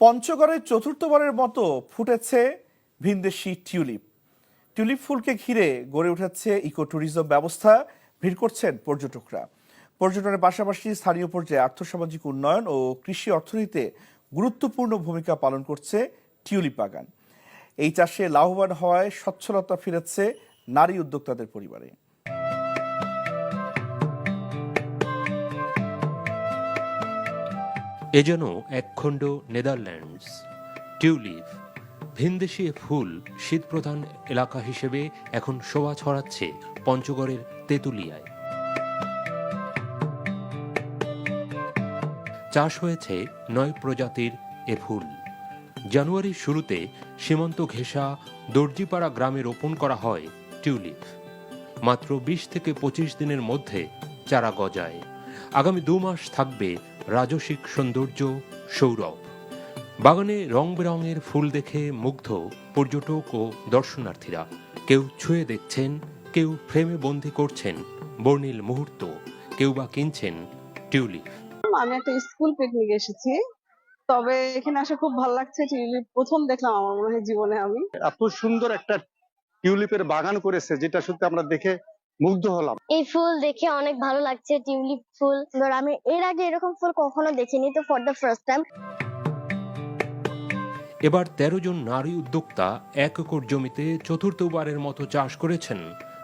পঞ্চগড়ের চতুর্থবারের মতো ফুটেছে ভিনদেশি টিউলিপ। টিউলিপ ফুলকে ঘিরে গড়ে উঠেছে ইকো ট্যুরিজম ব্যবস্থা। ভিড় করছেন পর্যটকরা। পর্যটনের পাশাপাশি স্থানীয় পর্যায়ে আর্থসামাজিক উন্নয়ন ও কৃষি অর্থনীতিতে গুরুত্বপূর্ণ ভূমিকা পালন করছে টিউলিপ বাগান। এই চাষে লাভবান হওয়ায় সচ্ছলতা ফিরেছে নারী উদ্যোক্তাদের পরিবারে। এ যেন একখণ্ড নেদারল্যান্ডস, টিউলিপ, ভিনদেশি এ ফুল শীতপ্রধান এলাকা হিসেবে এখন শোভা ছড়াচ্ছে পঞ্চগড়ের তেঁতুলিয়ায়। চাষ হয়েছে নয় প্রজাতির এ ফুল। জানুয়ারির শুরুতে সীমান্ত ঘেঁষা দর্জিপাড়া গ্রামে রোপণ করা হয় টিউলিপ। মাত্র বিশ থেকে পঁচিশ দিনের মধ্যে চারা গজায়। আগামী দু মাস থাকবে রাজসিক সৌন্দর্য সৌরভ। বাগানে রং বেরঙের ফুল দেখে মুগ্ধ পর্যটক ও দর্শনার্থীরা। কেউ ছুঁয়ে দেখছেন কেউ ফ্রেমে বন্দি করছেন বর্ণিল মুহূর্ত কেউ বা কিনছেন টিউলিপ। আমি একটা স্কুল পিকনিক এসেছি তবে এখানে আসে খুব ভালো লাগছে টিউলিপ প্রথম দেখলাম আমার মনে হয় জীবনে আমি। এত সুন্দর একটা টিউলিপের বাগান করেছে যেটা সত্যি আমরা দেখে মুগ্ধ হলাম। এই ফুল দেখে অনেক ভালো লাগছে টিউলিপ ফুল। ধর আমি এর আগে এরকম ফুল কখনো দেখিনি তো ফর দ্য ফার্স্ট টাইম এবার তেরো জন নারী উদ্যোক্তা এক একর জমিতে চতুর্থবারের মতো চাষ করেছেন।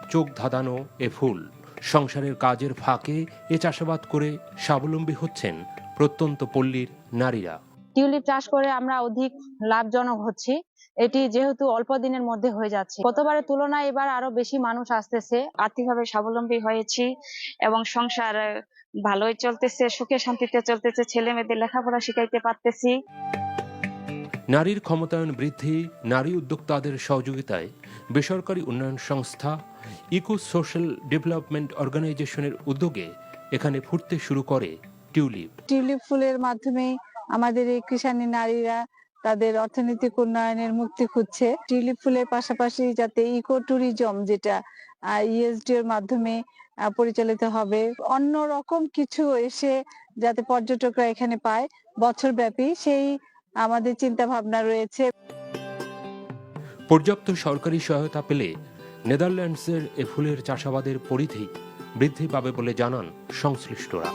চোখ ধাঁধানো এ ফুল। সংসারের কাজের ফাঁকে এ চাষাবাদ করে স্বাবলম্বী হচ্ছেন প্রত্যন্ত পল্লীর নারীরা। টিউলিপ চাষ করে আমরা অধিক লাভজনক হচ্ছি। এটি যেহেতু অল্প দিনের মধ্যে হয়ে যাচ্ছে। গতবারের তুলনায় এবার আরও বেশি মানুষ আসতেছে। আর্থিকভাবে স্বাবলম্বী হয়েছি এবং সংসার ভালোই চলতেছে সুখে শান্তিতে চলতেছে ছেলে মেয়েদের লেখাপড়া শিখাইতে পারতেছি। নারীর ক্ষমতায়ন বৃদ্ধি নারী উদ্যোক্তাদের সহযোগিতায় বেসরকারি উন্নয়ন সংস্থা ইকো সোশ্যাল ডেভেলপমেন্ট অর্গানাইজেশনের উদ্যোগে এখানে ফুটতে শুরু করে টিউলিপ। টিউলিপ ফুলের মাধ্যমে আমাদের এই কৃষানী নারীরা তাদের অর্থনৈতিক উন্নয়নের মুক্তি খুঁজছে। টিউলিপ ফুলের পাশাপাশি যাতে ইকো ট্যুরিজম যেটা ইএসডি এর মাধ্যমে পরিচালিত হবে। অন্য রকম কিছু এসে যাতে পর্যটকরা এখানে পায় বছর ব্যাপী সেই আমাদের চিন্তা ভাবনা রয়েছে। পর্যাপ্ত সরকারি সহায়তা পেলে নেদারল্যান্ডসের এ ফুলের চাষাবাদের পরিধি বৃদ্ধি পাবে বলে জানান সংশ্লিষ্টরা।